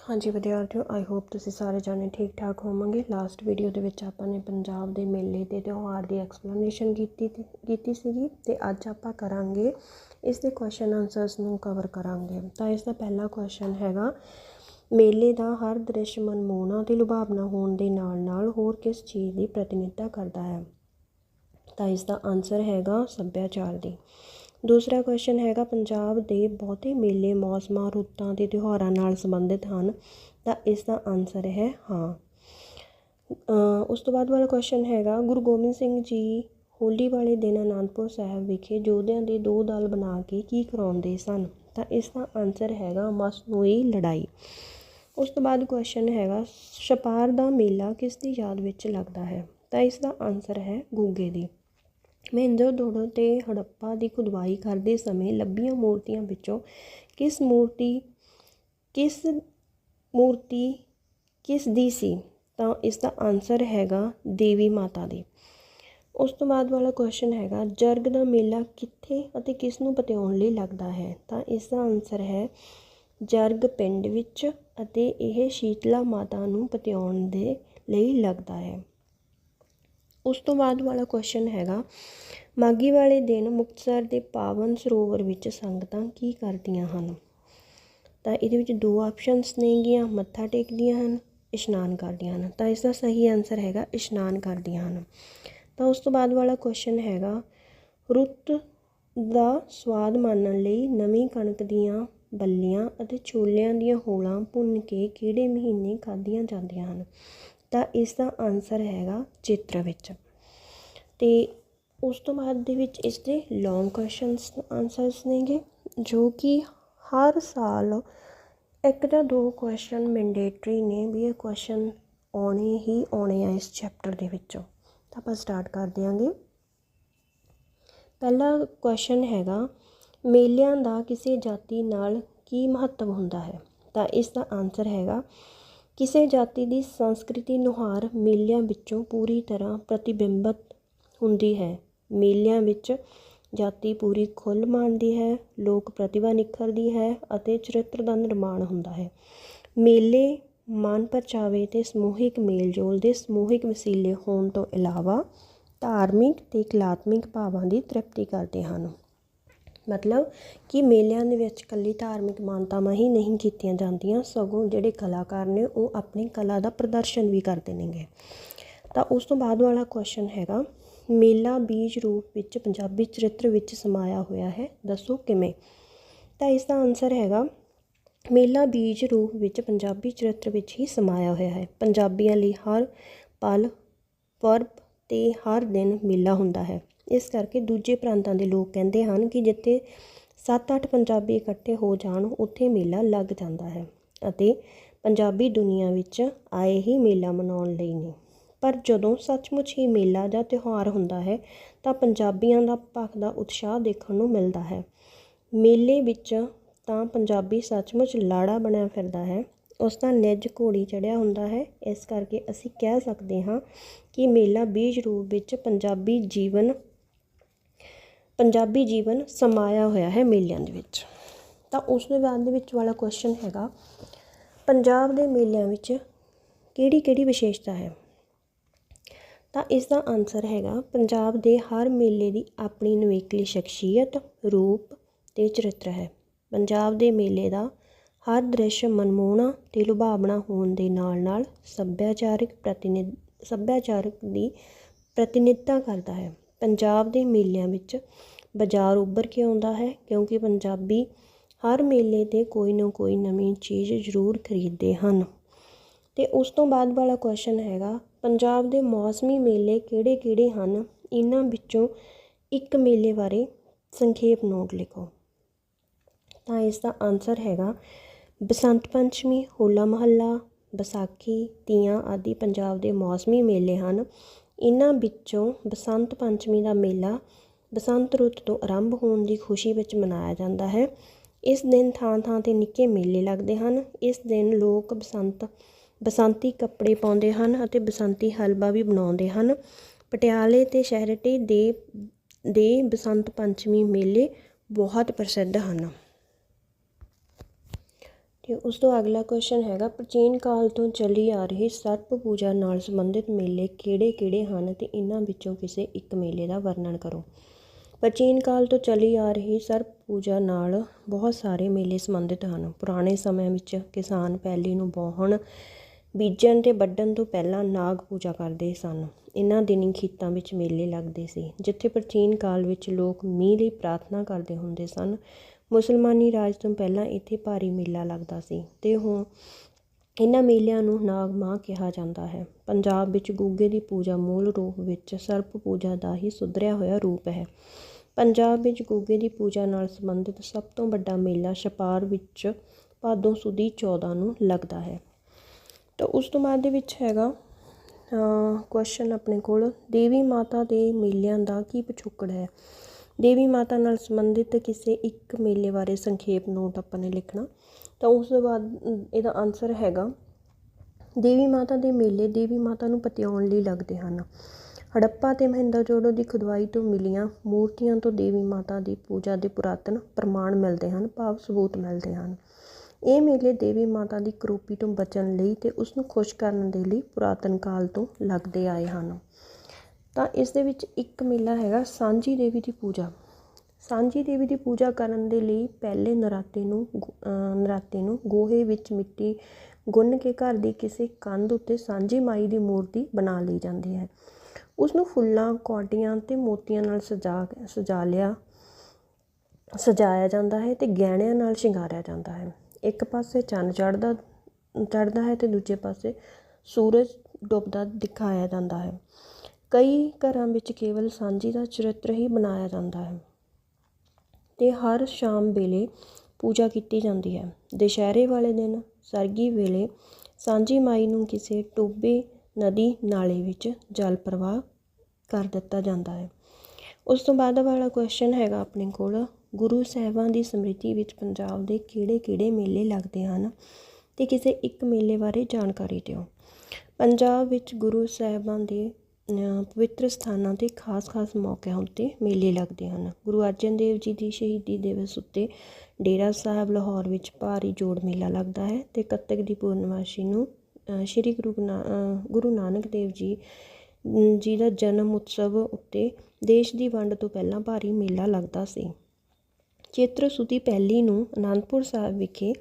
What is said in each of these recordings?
ਹਾਂਜੀ ਵਿਦਿਆਰਥੀਓ I hope ਤੁਸੀਂ ਸਾਰੇ ਜਾਣੇ ਠੀਕ ਠਾਕ ਹੋਵੋਗੇ। ਲਾਸਟ ਵੀਡੀਓ ਦੇ ਵਿੱਚ ਆਪਾਂ ਨੇ ਪੰਜਾਬ ਦੇ ਮੇਲੇ ਤੇ ਤਿਉਹਾਰ ਦੀ ਐਕਸਪਲੇਨੇਸ਼ਨ ਕੀਤੀ ਕੀਤੀ ਸੀਗੀ ਤੇ ਅੱਜ ਆਪਾਂ ਕਰਾਂਗੇ, ਇਸ ਦੇ ਕੁਐਸਚਨ ਆਨਸਰਸ ਨੂੰ ਕਵਰ ਕਰਾਂਗੇ। ਤਾਂ ਇਸ ਦਾ ਪਹਿਲਾ ਕੁਐਸਚਨ ਹੈਗਾ, ਮੇਲੇ ਦਾ ਹਰ ਦ੍ਰਿਸ਼ ਮਨਮੋਹਣਾ ਤੇ ਲੁਭਾਵਣਾ ਹੋਣ ਦੇ ਨਾਲ ਨਾਲ ਹੋਰ ਕਿਸ ਚੀਜ਼ ਦੀ ਪ੍ਰਤੀਨਿਧਤਾ ਕਰਦਾ ਹੈ? ਤਾਂ ਇਸ ਦਾ ਆਨਸਰ ਹੈਗਾ ਸੱਭਿਆਚਾਰ ਦੀ। ਦੂਸਰਾ ਕੁਐਸਚਨ ਹੈਗਾ, ਪੰਜਾਬ ਦੇ ਬਹੁਤੇ ਮੇਲੇ, ਮੌਸਮਾਂ, ਰੁੱਤਾਂ ਤੇ ਤਿਉਹਾਰਾਂ ਨਾਲ ਸੰਬੰਧਿਤ ਹਨ। ਤਾਂ ਇਸ ਦਾ ਆਨਸਰ ਹੈ ਹਾਂ। ਉਸ ਤੋਂ ਬਾਅਦ ਵਾਲਾ ਕੁਐਸਚਨ ਹੈਗਾ, ਗੁਰੂ ਗੋਬਿੰਦ ਸਿੰਘ ਜੀ ਹੋਲੀ ਵਾਲੇ ਦਿਨ ਅਨੰਦਪੁਰ ਸਾਹਿਬ ਵਿਖੇ ਯੋਧਿਆਂ ਦੇ ਦੋ ਦਲ ਬਣਾ ਕੇ ਕੀ ਕਰਾਉਂਦੇ ਸਨ? ਤਾਂ ਇਸ ਦਾ ਆਨਸਰ ਹੈਗਾ ਮਸਨੂਈ ਲੜਾਈ। ਉਸ ਤੋਂ ਬਾਅਦ ਕੁਐਸਚਨ ਹੈਗਾ, ਛਪਾਰ ਦਾ ਮੇਲਾ ਕਿਸ ਦੀ ਯਾਦ ਵਿੱਚ ਲੱਗਦਾ ਹੈ? ਤਾਂ ਇਸ ਦਾ ਆਨਸਰ ਹੈ ਗੁੱਗੇ ਦੀ। ਮਹਿੰਦਰ ਦੌੜ ਤੇ ਹੜੱਪਾ ਦੀ ਖੁਦਵਾਈ ਕਰਦੇ ਸਮੇਂ ਲੱਭੀਆਂ ਮੂਰਤੀਆਂ ਵਿੱਚੋਂ ਕਿਸ ਮੂਰਤੀ ਕਿਸ ਮੂਰਤੀ ਕਿਸ ਦੀ ਸੀ? ਤਾਂ ਇਸ ਦਾ ਆਨਸਰ ਹੈਗਾ ਦੇਵੀ ਮਾਤਾ ਦੀ। ਉਸ ਤੋਂ ਬਾਅਦ ਵਾਲਾ ਕੁਐਸਚਨ ਹੈਗਾ, ਜਰਗ ਦਾ ਮੇਲਾ ਕਿੱਥੇ ਅਤੇ ਕਿਸ ਨੂੰ ਪਤਿਆਉਣ ਲਈ ਲੱਗਦਾ ਹੈ? ਤਾਂ ਇਸ ਦਾ ਆਨਸਰ ਹੈ ਜਰਗ ਪਿੰਡ ਵਿੱਚ ਅਤੇ ਇਹ ਸ਼ੀਤਲਾ ਮਾਤਾ ਨੂੰ ਪਤਿਆਉਣ ਦੇ ਲਈ ਲੱਗਦਾ ਹੈ। ਉਸ ਤੋਂ ਬਾਅਦ ਵਾਲਾ ਕੁਐਸਚਨ ਹੈਗਾ ਮਾਗੀ ਵਾਲੇ ਦਿਨ ਮੁਕਤਸਰ ਦੇ ਪਾਵਨ ਸਰੋਵਰ ਵਿੱਚ ਸੰਗਤਾਂ ਕੀ ਕਰਦੀਆਂ ਹਨ? ਤਾਂ ਇਹਦੇ ਵਿੱਚ ਦੋ ਆਪਸ਼ਨਸ ਨੇਗੀਆਂ, ਮੱਥਾ ਟੇਕਦੀਆਂ ਹਨ, ਇਸ਼ਨਾਨ ਕਰਦੀਆਂ ਹਨ। ਤਾਂ ਇਸ ਦਾ ਸਹੀ ਆਨਸਰ ਹੈਗਾ, ਇਸ਼ਨਾਨ ਕਰਦੀਆਂ ਹਨ। ਤਾਂ ਉਸ ਤੋਂ ਬਾਅਦ ਵਾਲਾ ਕੁਐਸਚਨ ਹੈਗਾ, ਰੁੱਤ ਦਾ ਸਵਾਦ ਮਾਣਨ ਲਈ ਨਵੀਂ ਕਣਕ ਦੀਆਂ ਬੱਲੀਆਂ ਅਤੇ ਛੋਲਿਆਂ ਦੀਆਂ ਹੋਲਾਂ ਭੁੰਨ ਕੇ ਕਿਹੜੇ ਮਹੀਨੇ ਖਾਧੀਆਂ ਜਾਂਦੀਆਂ ਹਨ? ਤਾਂ ਇਸ ਦਾ ਆਨਸਰ ਹੈਗਾ ਚਿੱਤਰ ਵਿੱਚ। ਤੇ ਉਸ ਤੋਂ ਬਾਅਦ ਦੇ ਵਿੱਚ ਇਸ ਦੇ ਲੌਂਗ ਕੁਐਸਚਨਸ ਆਨਸਰਸ ਨੇਗੇ, ਜੋ ਕਿ ਹਰ ਸਾਲ ਇੱਕ ਜਾਂ ਦੋ ਕੁਐਸਚਨ ਮੈਂਡੇਟਰੀ ਨੇ ਵੀ ਇਹ ਕੁਐਸਚਨ ਆਉਣੇ ਹੀ ਆਉਣੇ ਆ ਇਸ ਚੈਪਟਰ ਦੇ ਵਿੱਚੋਂ। ਤਾਂ ਆਪਾਂ ਸਟਾਰਟ ਕਰ ਦਿਆਂਗੇ। ਪਹਿਲਾ ਕੁਐਸਚਨ ਹੈਗਾ, ਮੇਲਿਆਂ ਦਾ ਕਿਸੇ ਜਾਤੀ ਨਾਲ ਕੀ ਮਹੱਤਵ ਹੁੰਦਾ ਹੈ? ਤਾਂ ਇਸ ਦਾ ਆਨਸਰ ਹੈਗਾ ਕਿਸੇ ਜਾਤੀ ਦੀ ਸੰਸਕ੍ਰਿਤੀ ਨੁਹਾਰ ਮੇਲਿਆਂ ਵਿੱਚੋਂ ਪੂਰੀ ਤਰ੍ਹਾਂ ਪ੍ਰਤੀਬਿੰਬਤ ਹੁੰਦੀ ਹੈ। ਮੇਲਿਆਂ ਵਿੱਚ ਜਾਤੀ ਪੂਰੀ ਖੁੱਲ੍ਹ ਮਾਣਦੀ ਹੈ, ਲੋਕ ਪ੍ਰਤਿਭਾ ਨਿਖਰਦੀ ਹੈ ਅਤੇ ਚਰਿੱਤਰ ਦਾ ਨਿਰਮਾਣ ਹੁੰਦਾ ਹੈ। ਮੇਲੇ ਮਨ ਪਰਚਾਵੇ ਤੇ ਸਮੂਹਿਕ ਮੇਲਜੋਲ ਦੇ ਸਮੂਹਿਕ ਵਸੀਲੇ ਹੋਣ ਤੋਂ ਇਲਾਵਾ ਧਾਰਮਿਕ ਤੇ ਕਲਾਤਮਿਕ ਭਾਵਾਂ ਦੀ ਤ੍ਰਿਪਤੀ ਕਰਦੇ ਹਨ। ਮਤਲਬ ਕਿ ਮੇਲਿਆਂ ਦੇ ਵਿੱਚ ਇਕੱਲੀ ਧਾਰਮਿਕ ਮਾਨਤਾਵਾਂ ਹੀ ਨਹੀਂ ਕੀਤੀਆਂ ਜਾਂਦੀਆਂ, ਸਗੋਂ ਜਿਹੜੇ ਕਲਾਕਾਰ ਨੇ ਉਹ ਆਪਣੀ ਕਲਾ ਦਾ ਪ੍ਰਦਰਸ਼ਨ ਵੀ ਕਰਦੇ ਨੇਗੇ। ਤਾਂ ਉਸ ਤੋਂ ਬਾਅਦ ਵਾਲਾ ਕੁਐਸਚਨ ਹੈਗਾ, ਮੇਲਾ ਬੀਜ ਰੂਪ ਵਿੱਚ ਪੰਜਾਬੀ ਚਰਿੱਤਰ ਵਿੱਚ ਸਮਾਇਆ ਹੋਇਆ ਹੈ, ਦੱਸੋ ਕਿਵੇਂ? ਤਾਂ ਇਸ ਦਾ ਆਨਸਰ ਹੈਗਾ, ਮੇਲਾ ਬੀਜ ਰੂਪ ਵਿੱਚ ਪੰਜਾਬੀ ਚਰਿੱਤਰ ਵਿੱਚ ਹੀ ਸਮਾਇਆ ਹੋਇਆ ਹੈ। ਪੰਜਾਬੀਆਂ ਲਈ ਹਰ ਪਲ, ਪਰਬ ਤੇ ਹਰ ਦਿਨ ਮੇਲਾ ਹੁੰਦਾ ਹੈ। ਇਸ ਕਰਕੇ ਦੂਜੇ ਪ੍ਰਾਂਤਾਂ ਦੇ ਲੋਕ ਕਹਿੰਦੇ ਹਨ ਕਿ ਜਿੱਥੇ 7-8 ਪੰਜਾਬੀ ਇਕੱਠੇ ਹੋ ਜਾਣ, ਉੱਥੇ ਮੇਲਾ ਲੱਗ ਜਾਂਦਾ ਹੈ ਅਤੇ ਪੰਜਾਬੀ ਦੁਨੀਆ ਵਿੱਚ ਆਏ ਹੀ ਮੇਲਾ ਮਨਾਉਣ ਲਈ ਨੇ ਪਰ ਜਦੋਂ ਸੱਚਮੁੱਚ ਹੀ ਮੇਲਾ ਜਾਂ ਤਿਉਹਾਰ ਹੁੰਦਾ ਹੈ, ਤਾਂ ਪੰਜਾਬੀਆਂ ਦਾ ਭਖਦਾ ਉਤਸ਼ਾਹ ਦੇਖਣ ਨੂੰ ਮਿਲਦਾ ਹੈ। ਮੇਲੇ ਵਿੱਚ ਤਾਂ ਪੰਜਾਬੀ ਸੱਚਮੁੱਚ ਲਾੜਾ ਬਣਿਆ ਫਿਰਦਾ ਹੈ, ਉਸ ਦਾ ਨਿੱਜ ਘੋੜੀ ਚੜਿਆ ਹੁੰਦਾ ਹੈ। ਇਸ ਕਰਕੇ ਅਸੀਂ ਕਹਿ ਸਕਦੇ ਹਾਂ ਕਿ ਮੇਲਾ ਬੀਜ ਰੂਪ ਵਿੱਚ ਪੰਜਾਬੀ ਜੀਵਨ ਪੰਜਾਬੀ ਜੀਵਨ ਸਮਾਇਆ ਹੋਇਆ ਹੈ ਮੇਲਿਆਂ ਦੇ ਵਿੱਚ। ਤਾਂ ਉਸ ਦੇ ਬਾਅਦ ਦੇ ਵਿੱਚ ਵਾਲਾ ਕੁਐਸਚਨ ਹੈਗਾ, ਪੰਜਾਬ ਦੇ ਮੇਲਿਆਂ ਵਿੱਚ ਕਿਹੜੀ ਕਿਹੜੀ ਵਿਸ਼ੇਸ਼ਤਾ ਹੈ? ਤਾਂ ਇਸ ਦਾ ਆਨਸਰ ਹੈਗਾ, ਪੰਜਾਬ ਦੇ ਹਰ ਮੇਲੇ ਦੀ ਆਪਣੀ ਨਵੇਕਲੀ ਸ਼ਖਸੀਅਤ, ਰੂਪ ਤੇ ਚਰਿੱਤਰ ਹੈ। ਪੰਜਾਬ ਦੇ ਮੇਲੇ ਦਾ ਹਰ ਦ੍ਰਿਸ਼ ਮਨਮੋਹਣਾ ਤੇ ਲੁਭਾਵਣਾ ਹੋਣ ਦੇ ਨਾਲ ਨਾਲ ਸੱਭਿਆਚਾਰਕ ਪ੍ਰਤੀਨਿਧ, ਸੱਭਿਆਚਾਰਕ ਦੀ ਪ੍ਰਤੀਨਿਧਤਾ ਕਰਦਾ ਹੈ। ਪੰਜਾਬ ਦੇ ਮੇਲਿਆਂ ਵਿੱਚ ਬਾਜ਼ਾਰ ਉੱਭਰ ਕੇ ਆਉਂਦਾ ਹੈ, ਕਿਉਂਕਿ ਪੰਜਾਬੀ ਹਰ ਮੇਲੇ 'ਤੇ ਕੋਈ ਨਾ ਕੋਈ ਨਵੀਂ ਚੀਜ਼ ਜ਼ਰੂਰ ਖਰੀਦਦੇ ਹਨ। ਅਤੇ ਉਸ ਤੋਂ ਬਾਅਦ ਵਾਲਾ ਕੁਐਸਚਨ ਹੈਗਾ, ਪੰਜਾਬ ਦੇ ਮੌਸਮੀ ਮੇਲੇ ਕਿਹੜੇ-ਕਿਹੜੇ ਹਨ? ਇਹਨਾਂ ਵਿੱਚੋਂ ਇੱਕ ਮੇਲੇ ਬਾਰੇ ਸੰਖੇਪ ਨੋਟ ਲਿਖੋ। ਤਾਂ ਇਸ ਦਾ ਆਨਸਰ ਹੈਗਾ, ਬਸੰਤ ਪੰਚਮੀ, ਹੋਲਾ ਮਹੱਲਾ, ਵਿਸਾਖੀ, ਤੀਆਂ ਆਦਿ ਪੰਜਾਬ ਦੇ ਮੌਸਮੀ ਮੇਲੇ ਹਨ। ਇਹਨਾਂ ਵਿੱਚੋਂ ਬਸੰਤ ਪੰਚਮੀ ਦਾ ਮੇਲਾ ਬਸੰਤ ਰੁੱਤ ਤੋਂ ਆਰੰਭ ਹੋਣ ਦੀ ਖੁਸ਼ੀ ਵਿੱਚ ਮਨਾਇਆ ਜਾਂਦਾ ਹੈ। ਇਸ ਦਿਨ ਥਾਂ-ਥਾਂ ਤੇ ਨਿੱਕੇ ਮੇਲੇ ਲੱਗਦੇ ਹਨ। ਇਸ ਦਿਨ ਲੋਕ ਬਸੰਤ, ਬਸੰਤੀ ਕੱਪੜੇ ਪਾਉਂਦੇ ਹਨ ਅਤੇ ਬਸੰਤੀ ਹਲਵਾ ਵੀ ਬਣਾਉਂਦੇ ਹਨ। ਪਟਿਆਲੇ ਤੇ ਸ਼ਹਿਰਟੇ ਦੇ ਦੇ ਬਸੰਤ ਪੰਚਮੀ ਮੇਲੇ ਬਹੁਤ ਪ੍ਰਸਿੱਧ ਹਨ। ਤੇ ਉਸ ਤੋਂ ਅਗਲਾ ਕੁਐਸਚਨ ਹੈਗਾ, ਪ੍ਰਾਚੀਨ ਕਾਲ ਤੋਂ ਚੱਲੀ ਆ ਰਹੀ ਸਰਪ ਪੂਜਾ ਨਾਲ ਸੰਬੰਧਿਤ ਮੇਲੇ ਕਿਹੜੇ-ਕਿਹੜੇ ਹਨ ਤੇ ਇਹਨਾਂ ਵਿੱਚੋਂ ਕਿਸੇ ਇੱਕ ਮੇਲੇ ਦਾ ਵਰਣਨ ਕਰੋ। ਪ੍ਰਾਚੀਨ ਕਾਲ ਤੋਂ ਚੱਲੀ ਆ ਰਹੀ ਸਰਪ ਪੂਜਾ ਨਾਲ ਬਹੁਤ ਸਾਰੇ ਮੇਲੇ ਸੰਬੰਧਿਤ ਹਨ। ਪੁਰਾਣੇ ਸਮਿਆਂ ਵਿੱਚ ਕਿਸਾਨ ਪੈਲੀ ਨੂੰ ਵਾਹੁਣ ਬੀਜਣ ਤੇ ਵੱਢਣ ਤੋਂ ਪਹਿਲਾਂ ਨਾਗ ਪੂਜਾ ਕਰਦੇ ਸਨ। ਇਹਨਾਂ ਦਿਨੀ ਖੇਤਾਂ ਵਿੱਚ ਮੇਲੇ ਲੱਗਦੇ ਸੀ, ਜਿੱਥੇ ਪ੍ਰਾਚੀਨ ਕਾਲ ਵਿੱਚ ਲੋਕ ਮੀਂਹ ਲਈ ਪ੍ਰਾਰਥਨਾ ਕਰਦੇ ਹੁੰਦੇ ਸਨ। ਮੁਸਲਮਾਨੀ ਰਾਜ ਤੋਂ ਪਹਿਲਾਂ ਇੱਥੇ ਭਾਰੀ ਮੇਲਾ ਲੱਗਦਾ ਸੀ ਅਤੇ ਹੁਣ ਇਹਨਾਂ ਮੇਲਿਆਂ ਨੂੰ ਨਾਗ ਮਾਹ ਕਿਹਾ ਜਾਂਦਾ ਹੈ। ਪੰਜਾਬ ਵਿੱਚ ਗੁੱਗੇ ਦੀ ਪੂਜਾ ਮੂਲ ਰੂਪ ਵਿੱਚ ਸਰਪ ਪੂਜਾ ਦਾ ਹੀ ਸੁਧਰਿਆ ਹੋਇਆ ਰੂਪ ਹੈ। ਪੰਜਾਬ ਵਿੱਚ ਗੁੱਗੇ ਦੀ ਪੂਜਾ ਨਾਲ ਸੰਬੰਧਿਤ ਸਭ ਤੋਂ ਵੱਡਾ ਮੇਲਾ ਛਪਾਰ ਵਿੱਚ ਭਾਦੋਂ ਸੁਦੀ 14 ਨੂੰ ਲੱਗਦਾ ਹੈ। ਤਾਂ ਉਸ ਤੋਂ ਬਾਅਦ ਦੇ ਵਿੱਚ ਹੈਗਾ ਕੁਐਸਚਨ ਆਪਣੇ ਕੋਲ, ਦੇਵੀ ਮਾਤਾ ਦੇ ਮੇਲਿਆਂ ਦਾ ਕੀ ਪਿਛੋਕੜ ਹੈ? ਦੇਵੀ ਮਾਤਾ ਨਾਲ ਸੰਬੰਧਿਤ ਕਿਸੇ ਇੱਕ ਮੇਲੇ ਬਾਰੇ ਸੰਖੇਪ ਨੋਟ ਆਪਾਂ ਨੇ ਲਿਖਣਾ। ਤਾਂ ਉਸ ਤੋਂ ਬਾਅਦ ਇਹਦਾ ਆਨਸਰ ਹੈਗਾ। ਦੇਵੀ ਮਾਤਾ ਦੇ ਮੇਲੇ ਦੇਵੀ ਮਾਤਾ ਨੂੰ ਪਤਿਆਉਣ ਲਈ ਲੱਗਦੇ ਹਨ। ਹੜੱਪਾ ਤੇ ਮਹਿੰਦਰਜੋੜੋ ਦੀ ਖੁਦਵਾਈ ਤੋਂ ਮਿਲੀਆਂ ਮੂਰਤੀਆਂ ਤੋਂ ਦੇਵੀ ਮਾਤਾ ਦੀ ਪੂਜਾ ਦੇ ਪੁਰਾਤਨ ਪ੍ਰਮਾਣ ਮਿਲਦੇ ਹਨ, ਭਾਵ ਸਬੂਤ ਮਿਲਦੇ ਹਨ। ਇਹ ਮੇਲੇ ਦੇਵੀ ਮਾਤਾ ਦੀ ਕਰੋਪੀ ਤੋਂ ਬਚਣ ਲਈ ਤੇ ਉਸ ਨੂੰ ਖੁਸ਼ ਕਰਨ ਦੇ ਲਈ ਪੁਰਾਤਨ ਕਾਲ ਤੋਂ ਲੱਗਦੇ ਆਏ ਹਨ। ਤਾਂ ਇਸ ਦੇ ਵਿੱਚ ਇੱਕ ਮੇਲਾ ਹੈਗਾ ਸਾਂਝੀ ਦੇਵੀ ਦੀ ਪੂਜਾ। ਸਾਂਝੀ ਦੇਵੀ ਦੀ ਪੂਜਾ ਕਰਨ ਦੇ ਲਈ ਪਹਿਲੇ ਨਰਾਤੇ ਨੂੰ ਨਰਾਤੇ ਨੂੰ ਗੋਹੇ ਵਿੱਚ ਮਿੱਟੀ ਗੁੰਨ ਕੇ ਘਰ ਦੀ ਕਿਸੇ ਕੰਧ ਉੱਤੇ ਸਾਂਝੀ ਮਾਈ ਦੀ ਮੂਰਤੀ ਬਣਾ ਲਈ ਜਾਂਦੀ ਹੈ। ਉਸ ਨੂੰ ਫੁੱਲਾਂ, ਕੌਡੀਆਂ ਤੇ ਮੋਤੀਆਂ ਨਾਲ ਸਜਾ ਸਜਾ ਲਿਆ, ਸਜਾਇਆ ਜਾਂਦਾ ਹੈ ਤੇ ਗਹਿਣਿਆਂ ਨਾਲ ਸ਼ਿੰਗਾਰਿਆ ਜਾਂਦਾ ਹੈ। ਇੱਕ ਪਾਸੇ ਚੰਨ ਚੜ੍ਹਦਾ ਚੜ੍ਹਦਾ ਹੈ ਤੇ ਦੂਜੇ ਪਾਸੇ ਸੂਰਜ ਡੁੱਬਦਾ ਦਿਖਾਇਆ ਜਾਂਦਾ ਹੈ। ਕਈ ਘਰਾਂ ਵਿੱਚ ਕੇਵਲ ਸਾਂਝੀ ਦਾ ਚਰਿੱਤਰ ਹੀ ਬਣਾਇਆ ਜਾਂਦਾ ਹੈ ਅਤੇ ਹਰ ਸ਼ਾਮ ਵੇਲੇ ਪੂਜਾ ਕੀਤੀ ਜਾਂਦੀ ਹੈ। ਦੁਸ਼ਹਿਰੇ ਵਾਲੇ ਦਿਨ ਸਰਗੀ ਵੇਲੇ ਸਾਂਝੀ ਮਾਈ ਨੂੰ ਕਿਸੇ ਟੋਬੇ ਨਦੀ ਨਾਲੇ ਵਿੱਚ ਜਲ ਪ੍ਰਵਾਹ ਕਰ ਦਿੱਤਾ ਜਾਂਦਾ ਹੈ। ਉਸ ਤੋਂ ਬਾਅਦ ਵਾਲਾ ਕੁਐਸਚਨ ਹੈਗਾ ਆਪਣੇ ਕੋਲ, ਗੁਰੂ ਸਾਹਿਬਾਂ ਦੀ ਸਮ੍ਰਿਤੀ ਵਿੱਚ ਪੰਜਾਬ ਦੇ ਕਿਹੜੇ-ਕਿਹੜੇ ਮੇਲੇ ਲੱਗਦੇ ਹਨ ਤੇ ਕਿਸੇ ਇੱਕ ਮੇਲੇ ਬਾਰੇ ਜਾਣਕਾਰੀ ਦਿਓ। ਪੰਜਾਬ ਵਿੱਚ ਗੁਰੂ ਸਾਹਿਬਾਂ ਦੇ ਪਵਿੱਤਰ ਸਥਾਨਾਂ ਤੇ ਖਾਸ-ਖਾਸ ਮੌਕਿਆਂ ਉੱਤੇ ਮੇਲੇ ਲੱਗਦੇ ਹਨ। ਗੁਰੂ ਅਰਜਨ ਦੇਵ ਜੀ ਦੀ ਸ਼ਹੀਦੀ ਦਿਵਸ ਉੱਤੇ ਡੇਰਾ ਸਾਹਿਬ, ਲਾਹੌਰ ਵਿੱਚ ਭਾਰੀ ਜੋੜ ਮੇਲਾ ਲੱਗਦਾ ਹੈ ਅਤੇ ਕੱਤਕ ਦੀ ਪੂਰਨਮਾਸ਼ੀ ਨੂੰ ਸ਼੍ਰੀ ਗੁਰੂ ਗੁਰੂ ਨਾਨਕ ਦੇਵ ਜੀ ਜੀ ਦਾ ਜਨਮ ਉਤਸਵ ਉੱਤੇ ਦੇਸ਼ ਦੀ ਵੰਡ ਤੋਂ ਪਹਿਲਾਂ ਭਾਰੀ ਮੇਲਾ ਲੱਗਦਾ ਸੀ। ਚੇਤਰ ਸੁਦੀ ਪਹਿਲੀ ਨੂੰ ਅਨੰਦਪੁਰ ਸਾਹਿਬ ਵਿਖੇ,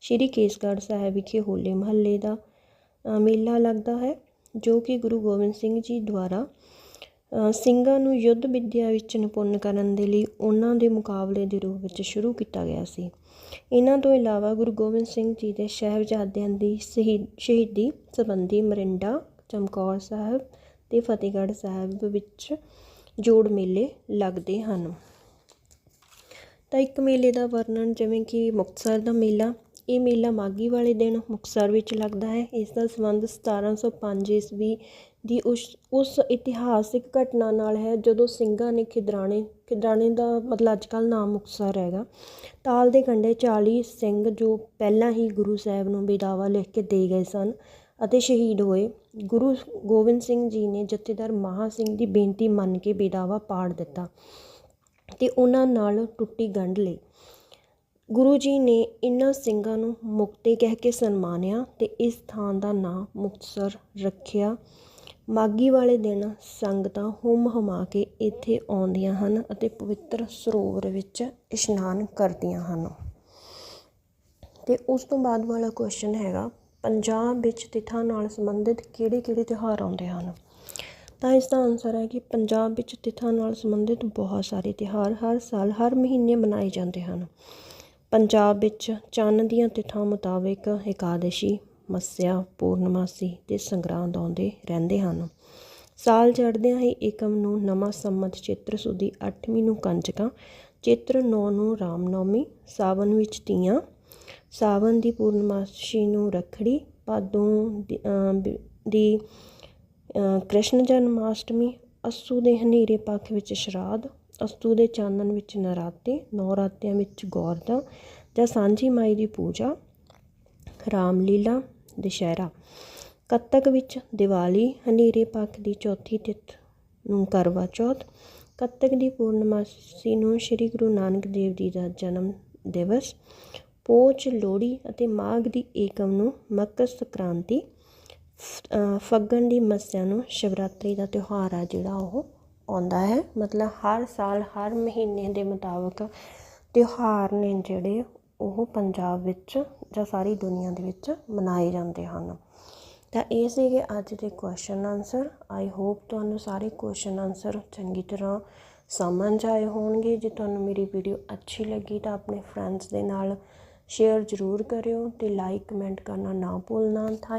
ਸ਼੍ਰੀ ਕੇਸਗੜ੍ਹ ਸਾਹਿਬ ਵਿਖੇ ਹੋਲੇ ਮਹੱਲੇ ਦਾ ਮੇਲਾ ਲੱਗਦਾ ਹੈ। ਜੋ ਕਿ ਗੁਰੂ ਗੋਬਿੰਦ ਸਿੰਘ ਜੀ ਦੁਆਰਾ ਸਿੰਘਾਂ ਨੂੰ ਯੁੱਧ ਵਿੱਦਿਆ ਵਿੱਚ ਨਿਪੁੰਨ ਕਰਨ ਦੇ ਲਈ ਉਹਨਾਂ ਦੇ ਮੁਕਾਬਲੇ ਦੇ ਰੂਪ ਵਿੱਚ ਸ਼ੁਰੂ ਕੀਤਾ ਗਿਆ ਸੀ। ਇਹਨਾਂ ਤੋਂ ਇਲਾਵਾ ਗੁਰੂ ਗੋਬਿੰਦ ਸਿੰਘ ਜੀ ਦੇ ਸ਼ਹਿਬਜ਼ਾਦਿਆਂ ਦੀ ਸ਼ਹੀਦੀ ਸੰਬੰਧੀ ਮਰਿੰਡਾ, ਚਮਕੌਰ ਸਾਹਿਬ ਤੇ ਫਤਿਹਗੜ੍ਹ ਸਾਹਿਬ ਵਿੱਚ ਜੋੜ ਮੇਲੇ ਲੱਗਦੇ ਹਨ। ਤਾਂ ਇੱਕ ਮੇਲੇ ਦਾ ਵਰਣਨ ਜਿਵੇਂ ਕਿ ਮੁਕਤਸਰ ਦਾ ਮੇਲਾ ਇਹ ਮੇਲਾ ਮਾਘੀ ਵਾਲੇ ਦਿਨ ਮੁਕਤਸਰ ਵਿੱਚ ਲੱਗਦਾ ਹੈ। ਇਸ ਦਾ ਸੰਬੰਧ 1705 ਈਸਵੀ ਦੀ ਉਸ ਉਸ ਇਤਿਹਾਸਿਕ ਘਟਨਾ ਨਾਲ ਹੈ, ਜਦੋਂ ਸਿੰਘਾਂ ਨੇ ਖਿਦਰਾਣੇ ਖਿਦਰਾਣੇ ਦਾ ਮਤਲਬ ਅੱਜ ਕੱਲ੍ਹ ਨਾਮ ਮੁਕਤਸਰ ਹੈਗਾ। ਤਾਲ ਦੇ ਕੰਢੇ 40 ਸਿੰਘ ਜੋ ਪਹਿਲਾਂ ਹੀ ਗੁਰੂ ਸਾਹਿਬ ਨੂੰ ਬੇਦਾਵਾ ਲਿਖ ਕੇ ਦੇ ਗਏ ਸਨ ਅਤੇ ਸ਼ਹੀਦ ਹੋਏ, ਗੁਰੂ ਗੋਬਿੰਦ ਸਿੰਘ ਜੀ ਨੇ ਜਥੇਦਾਰ ਮਹਾ ਸਿੰਘ ਦੀ ਬੇਨਤੀ ਮੰਨ ਕੇ ਬੇਦਾਵਾ ਪਾੜ ਦਿੱਤਾ ਤੇ ਉਹਨਾਂ ਨਾਲ ਟੁੱਟੀ ਗੰਢ ਲਈ। ਗੁਰੂ ਜੀ ਨੇ ਇਨ੍ਹਾਂ ਸਿੰਘਾਂ ਨੂੰ ਮੁਕਤੇ ਕਹਿ ਕੇ ਸਨਮਾਨਿਆ ਅਤੇ ਇਸ ਥਾਂ ਦਾ ਨਾਂ ਮੁਕਤਸਰ ਰੱਖਿਆ। ਮਾਘੀ ਵਾਲੇ ਦਿਨ ਸੰਗਤਾਂ ਹੁਮ ਹੁਮਾ ਕੇ ਇੱਥੇ ਆਉਂਦੀਆਂ ਹਨ ਅਤੇ ਪਵਿੱਤਰ ਸਰੋਵਰ ਵਿੱਚ ਇਸ਼ਨਾਨ ਕਰਦੀਆਂ ਹਨ। ਅਤੇ ਉਸ ਤੋਂ ਬਾਅਦ ਵਾਲਾ ਕੁਐਸਚਨ ਹੈਗਾ, ਪੰਜਾਬ ਵਿੱਚ ਤਿਥਾਂ ਨਾਲ ਸੰਬੰਧਿਤ ਕਿਹੜੇ-ਕਿਹੜੇ ਤਿਉਹਾਰ ਆਉਂਦੇ ਹਨ? ਤਾਂ ਇਸ ਦਾ ਆਨਸਰ ਹੈ ਕਿ ਪੰਜਾਬ ਵਿੱਚ ਤਿਥਾਂ ਨਾਲ ਸੰਬੰਧਿਤ ਬਹੁਤ ਸਾਰੇ ਤਿਉਹਾਰ ਹਰ ਸਾਲ, ਹਰ ਮਹੀਨੇ ਮਨਾਏ ਜਾਂਦੇ ਹਨ। ਪੰਜਾਬ ਵਿੱਚ ਚੰਨ ਦੀਆਂ ਤਿਥਾਂ ਮੁਤਾਬਿਕ ਇਕਾਦਸ਼ੀ, ਮੱਸਿਆ, ਪੂਰਨਮਾਸੀ ਤੇ ਸੰਗਰਾਂਦ ਆਉਂਦੇ ਰਹਿੰਦੇ ਹਨ। ਸਾਲ ਚੜ੍ਹਦਿਆਂ ਹੀ ਏਕਮ ਨੂੰ ਨਵਾਂ ਸੰਮਤ ਚੇਤਰ ਸੁਦੀ 8ਵੀਂ ਨੂੰ ਕੰਜਕਾਂ, ਚੇਤਰ 9 ਨੂੰ ਰਾਮਨੌਮੀ, ਸਾਵਨ ਵਿੱਚ ਤੀਆਂ, ਸਾਵਨ ਦੀ ਪੂਰਨਮਾਸ਼ੀ ਨੂੰ ਰੱਖੜੀ, ਭਾਦੋਂ ਦੀ ਕ੍ਰਿਸ਼ਨ ਜਨਮਾਸ਼ਟਮੀ, ਅਸੂ ਦੇ ਹਨੇਰੇ ਪੱਖ ਵਿੱਚ ਸ਼ਰਾਧ ਅਸਤੂ ਦੇ ਚਾਨਣ ਵਿੱਚ ਨਰਾਤੇ, ਨੌਰਾਤਿਆਂ ਵਿੱਚ ਗੌਰਦਾ ਜਾਂ ਸਾਂਝੀ ਮਾਈ ਦੀ ਪੂਜਾ, ਰਾਮਲੀਲਾ, ਦੁਸ਼ਹਿਰਾ। ਕੱਤਕ ਵਿੱਚ ਦੀਵਾਲੀ, ਹਨੇਰੇ ਪੱਖ ਦੀ ਚੌਥੀ ਤਿਥ ਨੂੰ ਕਰਵਾ ਚੌਥ। ਕੱਤਕ ਦੀ ਪੂਰਨਮਾਸੀ ਨੂੰ ਸ੍ਰੀ ਗੁਰੂ ਨਾਨਕ ਦੇਵ ਜੀ ਦਾ ਜਨਮ ਦਿਵਸ। ਪੋਚ, ਲੋਹੜੀ ਅਤੇ ਮਾਘ ਦੀ ਏਕਮ ਨੂੰ ਮਕਰ ਸੰਕ੍ਰਾਂਤੀ। ਫੱਗਣ ਦੀ ਮੱਸਿਆ ਨੂੰ ਸ਼ਿਵਰਾਤਰੀ ਦਾ ਤਿਉਹਾਰ ਆ ਜਿਹੜਾ ਉਹ ਆਉਂਦਾ ਹੈ। ਮਤਲਬ ਹਰ ਸਾਲ, ਹਰ ਮਹੀਨੇ ਦੇ ਮੁਤਾਬਕ ਤਿਉਹਾਰ ਨੇ ਜਿਹੜੇ ਉਹ ਪੰਜਾਬ ਵਿੱਚ ਜਾਂ ਸਾਰੀ ਦੁਨੀਆ ਦੇ ਵਿੱਚ ਮਨਾਏ ਜਾਂਦੇ ਹਨ। ਤਾਂ ਇਹ ਸੀਗੇ ਅੱਜ ਦੇ ਕੁਐਸਚਨ ਆਨਸਰ ਆਈ ਹੋਪ ਤੁਹਾਨੂੰ ਸਾਰੇ ਕੁਐਸਚਨ ਆਨਸਰ ਚੰਗੀ ਤਰ੍ਹਾਂ ਸਮਝ ਆਏ ਹੋਣਗੇ। ਜੇ ਤੁਹਾਨੂੰ ਮੇਰੀ ਵੀਡੀਓ ਅੱਛੀ ਲੱਗੀ ਤਾਂ ਆਪਣੇ ਫਰੈਂਡਸ ਦੇ ਨਾਲ ਸ਼ੇਅਰ ਜ਼ਰੂਰ ਕਰਿਓ ਤੇ ਲਾਈਕ ਕਮੈਂਟ ਕਰਨਾ ਨਾ ਭੁੱਲਣਾ। ਥੈਂਕ